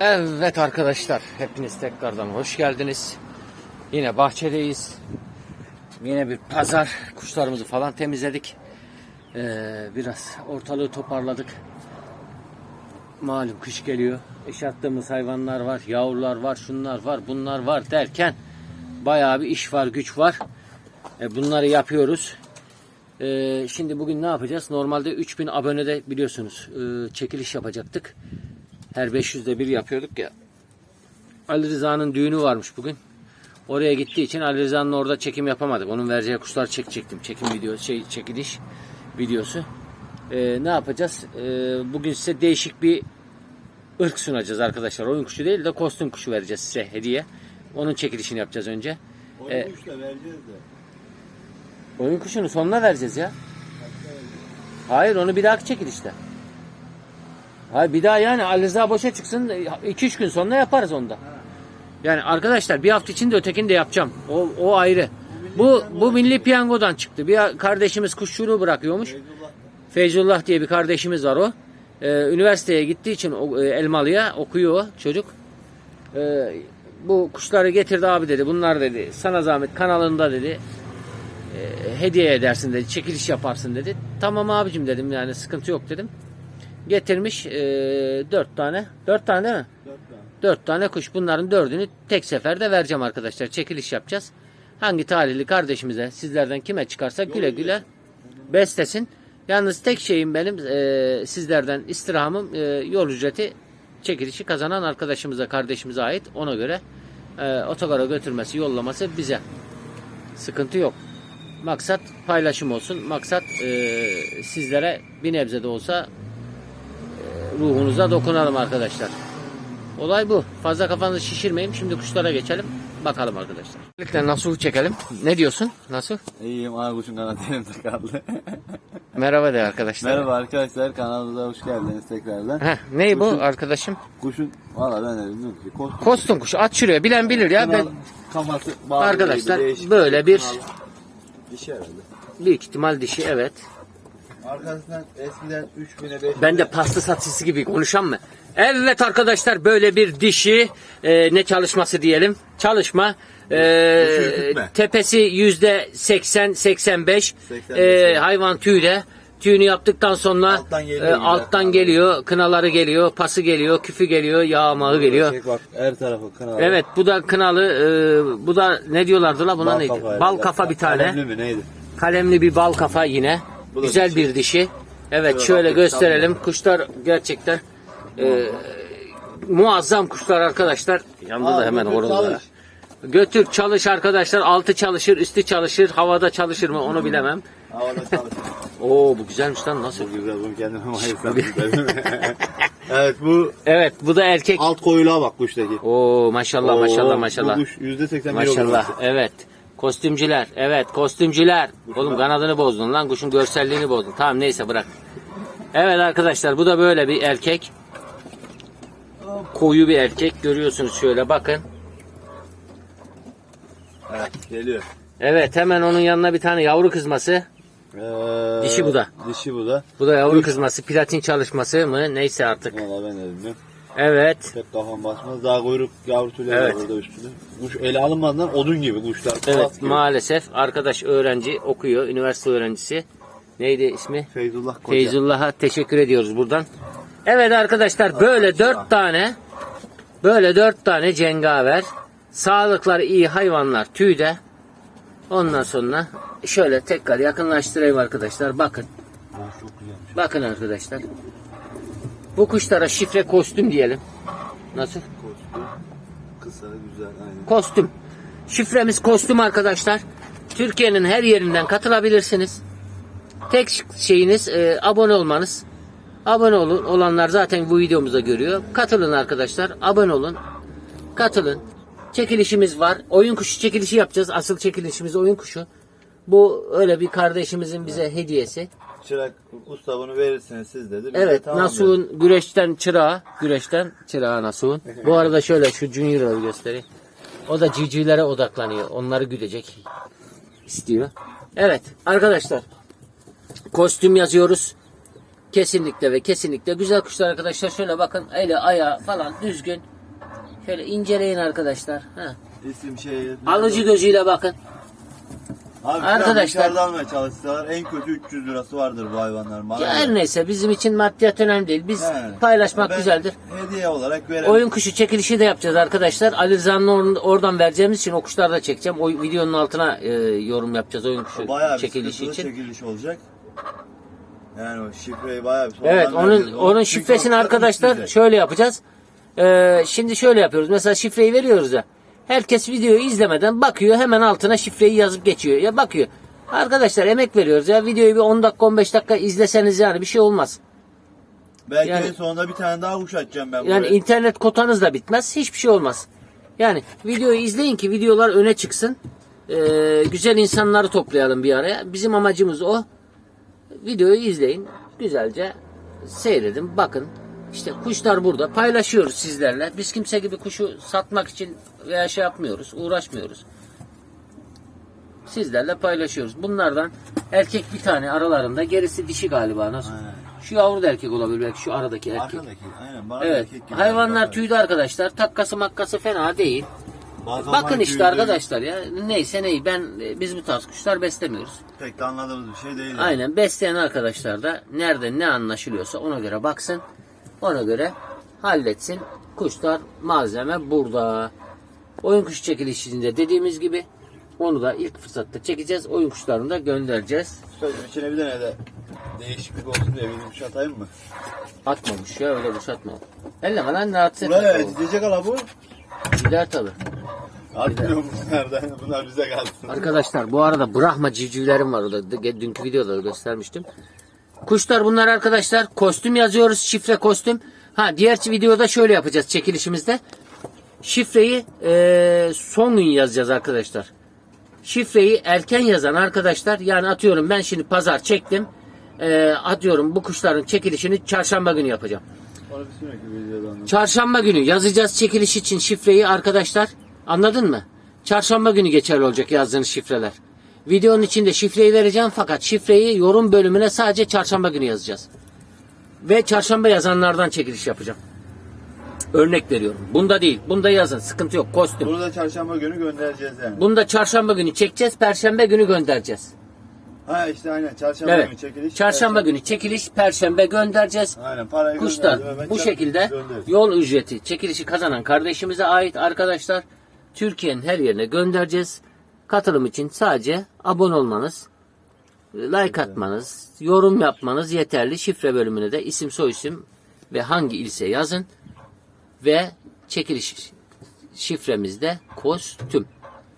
Evet arkadaşlar, hepiniz tekrardan hoş geldiniz. Yine bahçedeyiz. Yine bir pazar, kuşlarımızı falan temizledik. Ee, biraz ortalığı toparladık. Malum kış geliyor. Eşattığımız hayvanlar var, yavrular var, şunlar var, bunlar var derken bayağı bir iş var, güç var. Ee, bunları yapıyoruz. Ee, şimdi bugün ne yapacağız? Normalde 3000 abonede biliyorsunuz e, çekiliş yapacaktık. Her 500'de bir yapıyorduk ya. Ali Rıza'nın düğünü varmış bugün. Oraya gittiği için Ali Rıza'nın orada çekim yapamadık. Onun vereceği kuşlar çekecektim. Çekim videosu, şey çekiliş videosu. Ee, ne yapacağız? Ee, bugün size değişik bir ırk sunacağız arkadaşlar. Oyun kuşu değil de kostüm kuşu vereceğiz size hediye. Onun çekilişini yapacağız önce. Onu Ee, uçla vereceğiz de. Oyun kuşunu sonuna vereceğiz ya. Hayır onu bir dahaki çekilişte. Hayır bir daha yani Ali Rıza boşa çıksın 2-3 gün sonra yaparız onda. Yani arkadaşlar bir hafta içinde ötekini de yapacağım. O, o ayrı. Bu bu milli piyangodan çıktı. Bir kardeşimiz kuşçuluğu bırakıyormuş. Feyzullah diye bir kardeşimiz var o. Ee, üniversiteye gittiği için e, Elmalı'ya okuyor çocuk. Ee, bu kuşları getirdi abi dedi. Bunlar dedi sana zahmet kanalında dedi. e, hediye edersin dedi. Çekiliş yaparsın dedi. Tamam abicim dedim yani sıkıntı yok dedim. Getirmiş e, dört tane. Dört tane değil mi? dört tane. Dört tane kuş. Bunların dördünü tek seferde vereceğim arkadaşlar. Çekiliş yapacağız. Hangi talihli kardeşimize sizlerden kime çıkarsa güle güle beslesin. Yalnız tek şeyim benim e, sizlerden istirhamım e, yol ücreti çekilişi kazanan arkadaşımıza kardeşimize ait. Ona göre e, otogara götürmesi yollaması bize. Sıkıntı yok. Maksat paylaşım olsun. Maksat e, sizlere bir nebze de olsa ruhunuza dokunalım arkadaşlar. Olay bu. Fazla kafanızı şişirmeyin. Şimdi kuşlara geçelim. Bakalım arkadaşlar. Öncelikle Nasuh'u çekelim. Ne diyorsun? Nasuh? İyiyim ağır kuşun kanatı elimde kaldı. Merhaba de arkadaşlar. Merhaba arkadaşlar kanalımıza hoş geldiniz tekrardan. Heh, ney bu Kuşun- arkadaşım? Kuşun valla ben de bilmiyorum ki. Kostüm. Kostüm kuşu. At şuraya. Bilen bilir ya. Ben, Kanal- Kafası bağlı Arkadaşlar, gibi böyle bir- kanal. Dişi herhalde. büyük ihtimal dişi evet. Arkasından eskiden 3000'e 5000'e Ben de pasta satıcısı gibi konuşan mı? Evet arkadaşlar böyle bir dişi e, ne çalışması diyelim? Çalışma. E, tepesi yüzde 80 85 85, e, hayvan tüyde. Tüyünü yaptıktan sonra Alttan geliyor e, alttan geliyor, kınaları geliyor, pası geliyor, küfü geliyor, yağmağı geliyor. Çek bak her tarafı kanal. Evet bu da kınalı, e, bu da ne diyorlardı la buna Bal neydi? kafa bal kafa bir tane. Kalemli mi neydi? Kalemli bir bal kafa yine. Bu da Güzel dişi. bir dişi. Evet Şöyle şöyle gösterelim. Kuşlar gerçekten e, muazzam kuşlar arkadaşlar. Yanında da hemen çalış. Götür çalış arkadaşlar. Altı çalışır, üstü çalışır. Havada çalışır mı onu bilemem. Oo bu güzelmiş lan nasıl? Bu biraz bunu kendime evet bu Evet bu da erkek. alt koyuluğa bak kuştaki. Oo maşallah Oo, maşallah maşallah. Bu kuş %81 Maşallah. olur. Evet. Kostümcüler. Evet kostümcüler. Oğlum kanadını bozdun lan. Kuşun görselliğini bozdun. Tamam neyse bırak. Evet arkadaşlar bu da böyle bir erkek. Koyu bir erkek. Görüyorsunuz şöyle bakın. Evet geliyor. Evet hemen onun yanına bir tane yavru kızması. Ee, Dişi bu da. Dişi bu da. Bu da yavru kızması. Platin çalışması mı? Neyse artık. Valla ben de bilmiyorum. Evet. Pek kafam basmaz. Daha kuyruk yavru tüyleri Evet. var burada üstünde. Kuş ele alınmadan odun gibi kuşlar. Evet gibi. maalesef arkadaş öğrenci okuyor. Üniversite öğrencisi. Neydi ismi? Feyzullah Koca. Feyzullah'a teşekkür ediyoruz buradan. Evet arkadaşlar böyle dört tane böyle dört tane cengaver sağlıkları iyi hayvanlar tüyde. Ondan sonra şöyle tekrar yakınlaştırayım arkadaşlar. Bakın. Bakın arkadaşlar. Bu kuşlara şifre kostüm diyelim. Nasıl? Kostüm. Kısa güzel aynen. Kostüm. Şifremiz kostüm arkadaşlar. Türkiye'nin her yerinden katılabilirsiniz. Tek şeyiniz e, abone olmanız. Abone olun. Olanlar zaten bu videomuzda görüyor. Katılın arkadaşlar. Abone olun. Katılın. Çekilişimiz var. Oyun kuşu çekilişi yapacağız. Asıl çekilişimiz oyun kuşu. Bu öyle bir kardeşimizin bize hediyesi. Çırak usta bunu verirsiniz siz dedi. Biz de Evet, tamam dedik. Nasuh'un güreşten çırağı, güreşten çırağı Nasuh'un. Bu arada şöyle şu Junior'ı göstereyim. O da civcivlere odaklanıyor. Onları güdecek istiyor. Evet arkadaşlar. Kostüm yazıyoruz. Kesinlikle ve kesinlikle güzel kuşlar arkadaşlar. Şöyle bakın eli ayağı falan düzgün. Şöyle inceleyin arkadaşlar. Ha. İsim şey. Alıcı gözüyle bakın. Abi Arkadaşlar- arkadaşlar. almaya çalışsalar en kötü 300 lirası vardır bu hayvanların. Bana her neyse bizim için maddiyat önemli değil. Biz Yani. paylaşmak Ben güzeldir. Hediye olarak verelim. Oyun kuşu çekilişi de yapacağız arkadaşlar. Ali Rıza'nın or- oradan vereceğimiz için o kuşları da çekeceğim. O videonun altına e, yorum yapacağız oyun kuşu Bayağı bir çekilişi sıkıntılı için. çekiliş olacak. Yani o şifreyi bayağı bir Evet onun vereceğiz. onun Çünkü şifresini o arkadaşlar şöyle yapacağız. Ee, şimdi şöyle yapıyoruz. Mesela şifreyi veriyoruz ya. Herkes videoyu izlemeden bakıyor hemen altına şifreyi yazıp geçiyor. Ya bakıyor. Arkadaşlar emek veriyoruz ya. Videoyu bir 10 dakika 15 dakika izleseniz yani bir şey olmaz. Belki yani- sonunda bir tane daha kuş açacağım ben Yani buraya. internet kotanız da bitmez. Hiçbir şey olmaz. Yani videoyu izleyin ki videolar öne çıksın. Ee, güzel insanları toplayalım bir araya. Bizim amacımız o. Videoyu izleyin. Güzelce seyredin. Bakın. İşte kuşlar burada. Paylaşıyoruz sizlerle. Biz kimse gibi kuşu satmak için veya şey yapmıyoruz. Uğraşmıyoruz. Sizlerle paylaşıyoruz. Bunlardan erkek bir tane aralarında. Gerisi dişi galiba. Nasıl? Aynen. Şu yavru da erkek olabilir. Belki şu aradaki erkek. Arkadaki aynen Evet. erkek gibi. Hayvanlar tüydü arkadaşlar. Takkası makkası fena değil. Bazı Bakın işte tüylü, arkadaşlar ya. Neyse neyi. Ben e, biz bu tarz kuşlar beslemiyoruz. Pek de anladığımız bir şey değil. Aynen. Besleyen arkadaşlar da nerede ne anlaşılıyorsa ona göre baksın. Ona göre halletsin. Kuşlar malzeme burada. Oyun kuş çekilişinde dediğimiz gibi onu da ilk fırsatta çekeceğiz. Oyun kuşlarını da göndereceğiz. Çocuğun içine bir tane de değişiklik olsun diye bir kuş atayım mı? Atmamış ya öyle kuş atma. Elleme lan rahatsız etme. Buraya izleyecek ala bu. Gider tabii. Atmıyor bunlardan. Bunlar bize kalsın. Arkadaşlar bu arada Brahma civcivlerim var orada. Dünkü videoda da göstermiştim. Kuşlar bunlar arkadaşlar. Kostüm yazıyoruz. Şifre kostüm. Ha diğer videoda şöyle yapacağız çekilişimizde. Şifreyi eee, son gün yazacağız arkadaşlar. Şifreyi erken yazan arkadaşlar yani atıyorum ben şimdi pazar çektim. Eee, atıyorum bu kuşların çekilişini çarşamba günü yapacağım. Çarşamba günü yazacağız çekiliş için şifreyi arkadaşlar. Anladın mı? Çarşamba günü geçerli olacak yazdığınız şifreler. Videonun içinde şifreyi vereceğim fakat şifreyi yorum bölümüne sadece çarşamba günü yazacağız. Ve çarşamba yazanlardan çekiliş yapacağım. Örnek veriyorum. Bunda değil. Bunda yazın. Sıkıntı yok. Kostüm. Bunu da çarşamba günü göndereceğiz yani. Bunu da çarşamba günü çekeceğiz. Perşembe günü göndereceğiz. Ha işte aynen çarşamba Evet. günü çekiliş. Çarşamba günü çekiliş. Perşembe göndereceğiz. Aynen parayı göndereceğiz. Hemen bu şekilde göndeririz. yol ücreti çekilişi kazanan kardeşimize ait arkadaşlar. Türkiye'nin her yerine göndereceğiz. Katılım için sadece abone olmanız, like atmanız, yorum yapmanız yeterli. Şifre bölümüne de isim soyisim ve hangi ilse yazın. Ve çekiliş şifremizde kostüm.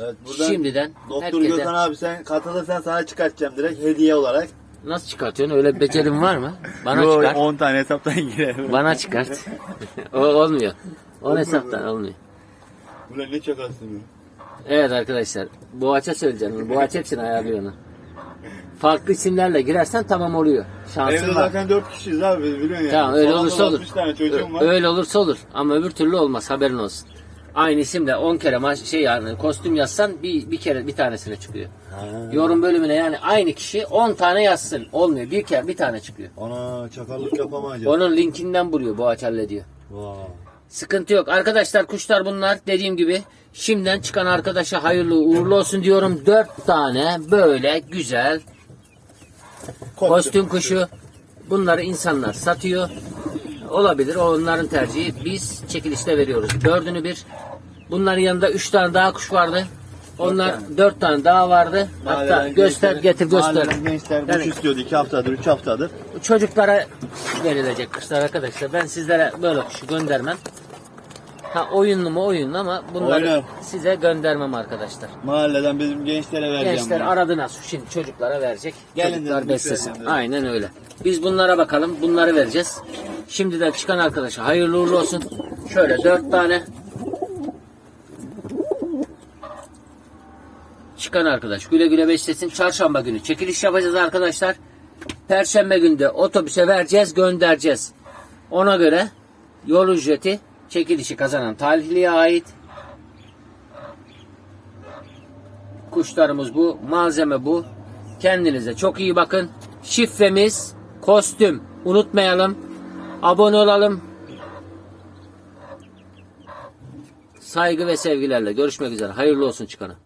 Evet, buradan Şimdiden Doktor herkese Gökhan abi sen katılırsan sana çıkartacağım direkt hediye olarak. nasıl çıkartıyorsun? Öyle bir becerin var mı? Bana Yo, çıkart. 10 tane hesaptan girer. Bana çıkart. o olmuyor. O Olmuyor hesaptan mu? olmuyor. Ulan ne çakarsın ya. Evet arkadaşlar. Boğaça söyleyeceğim. Boğaç hepsini ayarlıyor onu. Farklı isimlerle girersen tamam oluyor. Şansın Evde var. zaten 4 kişiyiz abi biliyorsun ya. Tamam öyle Salonda olursa olur. 60 tane çocuğum var. Öyle olursa olur. Ama öbür türlü olmaz. Haberin olsun. Aynı isimle 10 kere ma- şey yani kostüm yazsan bir, bir kere bir tanesine çıkıyor. Yorum bölümüne yani aynı kişi 10 tane yazsın. Olmuyor. Bir kere bir tane çıkıyor. Ana çakallık yapamayacağız. Onun linkinden buluyor Boğaç hallediyor. Vay. Sıkıntı yok. Arkadaşlar kuşlar bunlar. Dediğim gibi şimdiden çıkan arkadaşa hayırlı uğurlu olsun diyorum. 4 tane böyle güzel kostüm kuşu. Bunları insanlar satıyor. Olabilir. O onların tercihi. Biz çekilişte veriyoruz. Dördünü bir. Bunların yanında üç tane daha kuş vardı. Onlar tane. dört tane daha vardı. Hatta Mahalleden göster getir göster. mahalleden gençler kuş Yani- istiyordu 2 haftadır 3 haftadır. Çocuklara verilecek kuşlar arkadaşlar. Ben sizlere böyle kuşu göndermem. Ha oyunlu mu oyunlu ama bunları Oynar. size göndermem arkadaşlar. Mahalleden bizim gençlere vereceğim. Gençler bunu. aradı nasıl şimdi çocuklara verecek. Gelin Çocuklar dedim, beslesin. lütfen dedim. Aynen öyle. Biz bunlara bakalım. Bunları vereceğiz. Şimdiden çıkan arkadaşa hayırlı uğurlu olsun. Şöyle dört tane. Çıkan arkadaş güle güle beslesin. Çarşamba günü çekiliş yapacağız arkadaşlar. Perşembe günde otobüse vereceğiz, göndereceğiz. Ona göre yol ücreti çekilişi kazanan talihliye ait. Kuşlarımız bu, malzeme bu. Kendinize çok iyi bakın. Şifremiz kostüm. unutmayalım. Abone olalım. Saygı ve sevgilerle görüşmek üzere. Hayırlı olsun çıkanı.